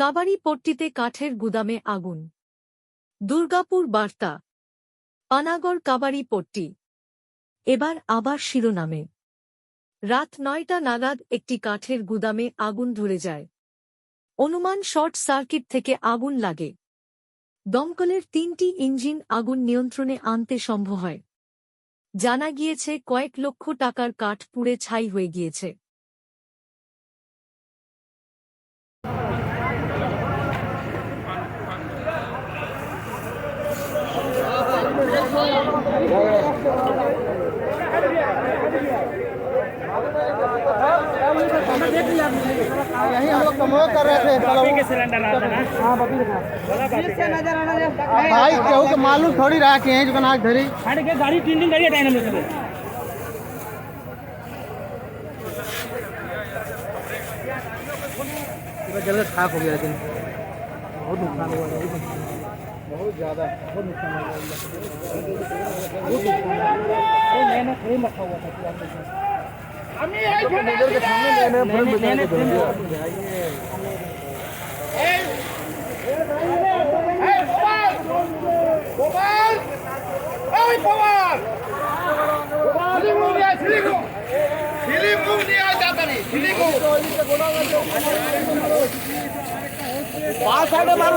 কাবারি পট্টিতে কাঠের গুদামে আগুন। দুর্গাপুর বার্তা। পানাগড় কাবারি পট্টি। এবার আবার শিরোনামে। রাত নয়টা নাগাদ একটি কাঠের গুদামে আগুন ধরে যায়। অনুমান শর্ট সার্কিট থেকে আগুন লাগে। দমকলের তিনটি ইঞ্জিন আগুন নিয়ন্ত্রণে আনতে সম্ভব হয়। জানা গিয়েছে কয়েক লক্ষ টাকার কাঠ পুড়ে ছাই হয়ে গিয়েছে। यही हम लोग कमो कर रहे थे हाँ अब भाई केहू के मालूम थोड़ी रहा कि यहीं जो आग धरी। के गाड़ी तीन दिन गाड़ी हटाए हम लोग सब खाक हो गया लेकिन बहुत नुकसान हुआ है बहुत ज़्यादा बहुत नुकसान لگ رہا ہے میں نے تھوڑی محنت کمہوت آتی ہے ہمیں یہ کھانے کے سامنے میں نے میں نے دین اے اے بھائی اے پوار پوار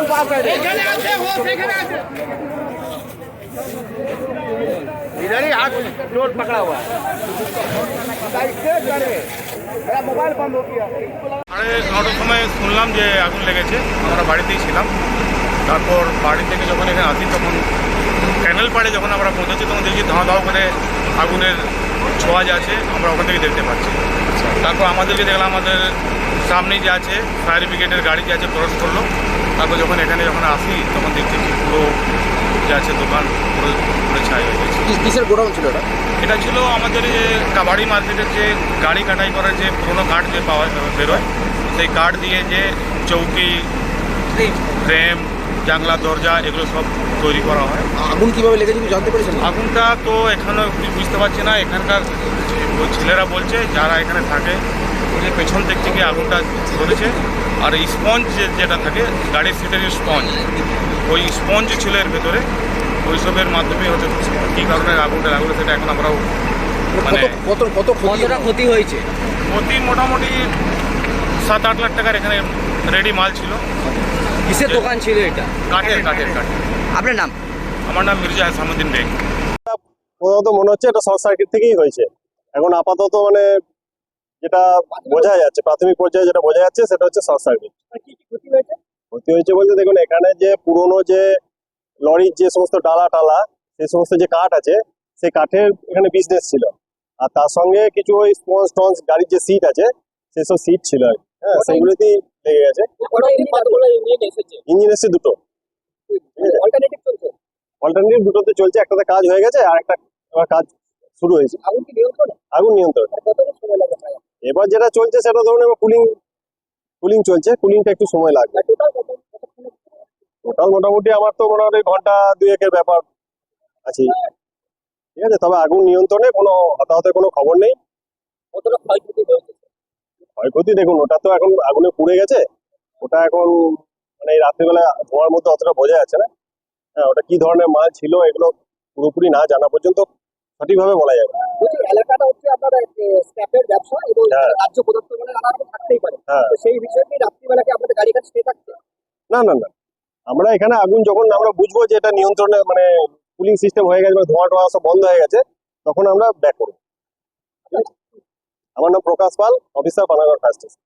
रखा इधर ही हाथ चोट पकड़ा हुआ मोबाइल बंद हो गया সাড়ে নটার সময় শুনলাম যে আগুন লেগেছে আমরা বাড়িতেই ছিলাম তারপর বাড়ি থেকে যখন এখানে আসি তখন ক্যানেল পাড়ে যখন আমরা পৌঁছেছি তখন দেখছি ধাওয়া ধাওয়া করে আগুনের ছোঁয়া যে আছে আমরা ওখান থেকে দেখতে পাচ্ছি তারপর আমাদেরকে দেখলাম আমাদের সামনেই যে আছে ফায়ার ব্রিগেডের গাড়ি যে আছে ক্রস করল তারপর যখন এখানে যখন আসি তখন দেখছি কি পুরো যে আছে দোকান পুরো পুরো ছাই হয়ে গেছে। কিসের গোডাউন ছিল এটা এটা ছিল আমাদের যে কাবাডি মার্কেটের যে গাড়ি কাটাই করার যে পুরোনো কাঠ যে পাওয়া বেরোয় সেই কাঠ দিয়ে যে চৌকি ফ্রেম জানলা দরজা এগুলো সব তৈরি করা হয়। আগুন কীভাবে লেগেছে তুমি জানতে পেরেছেন? আগুনটা তো এখনও বুঝতে পারছি না। এখানকার ছেলেরা বলছে যারা এখানে থাকে যে পেছন দিক থেকে আগুনটা ধরেছে আর এই স্পঞ্জ যেটা থাকে গাড়ির সিটের স্পঞ্জ ওই স্পঞ্জ ছিল এর ভেতরে। ওইসবের মাধ্যমে হতে কী কারণে আগুনটা লাগল সেটা এখন আমরাও মানে কত কত কতটা ক্ষতি হয়েছে? ক্ষতি মোটামুটি সাত আট লাখ টাকার এখানে রেডি মাল ছিল। কিসের দোকান ছিল এটা? কাঠের কাঠের কাঠ আপনার নাম? আমার নাম মির্জা হাসামুদ্দিন বেগ। প্রথমত মনে হচ্ছে এটা শর্ট সার্কিট থেকেই হয়েছে। এখন আপাতত মানে যেটা বোঝা যাচ্ছে প্রাথমিক পর্যায়ে যেটা বোঝা যাচ্ছে সেটা হচ্ছে শর্ট সার্কিট ক্ষতি হয়েছে? বলতে দেখুন এখানে যে পুরোনো যে লরির যে সমস্ত ডালা টালা সেই সমস্ত যে কাঠ আছে সেই কাঠের এখানে বিজনেস ছিল। আর তার সঙ্গে কিছু ওই স্পঞ্জ টঞ্জ গাড়ির যে সিট আছে সেসব সিট ছিল আর হ্যাঁ সেগুলোতেই লেগে গেছে। ইঞ্জিন এসছে? দুটো। অল্টারনেটিভ দুটোতে চলছে একটাতে কাজ হয়ে গেছে আর একটা কাজ শুরু হয়েছে। আগুন নিয়ন্ত্রণ? এবার যেটা চলছে সেটা ধরুন এবার কুলিং কুলিং চলছে কুলিংটা একটু সময় লাগবে। টোটাল মোটামুটি আমার তো মোটামুটি ঘণ্টা দুয়েকের ব্যাপার আছে। ঠিক আছে তবে আগুন নিয়ন্ত্রণে কোনো হতাহতের কোনো খবর নেই। ক্ষয়ক্ষতি দেখুন ওটা তো এখন আগুনে পুড়ে গেছে। ওটা এখন মানে রাত্রিবেলা ধোঁয়ার মধ্যে অতটা বোঝা যাচ্ছে না। হ্যাঁ ওটা কি ধরনের মাল ছিল এগুলো পুরোপুরি না জানা পর্যন্ত সঠিকভাবে বলা যাবে না। বলছি এলাকাটা হচ্ছে আপনার স্ক্র্যাপের ব্যবসা এবং হ্যাঁ। রাজ্য পদার্থ মানে নানা রকম থাকতেই পারে। হ্যাঁ। তো সেই বিষয়ে কি রাত্রিবেলা কি আপনাদের গাড়ি কাছে স্টে থাকছে না না না। আমরা এখানে আগুন যখন আমরা বুঝব যে এটা নিয়ন্ত্রণে মানে কুলিং সিস্টেম হয়ে গেছে বা ধোঁয়া টোয়া সব বন্ধ হয়ে গেছে তখন আমরা ব্যাক করব। আমার নাম Prakash Pal officer Panagarh fire station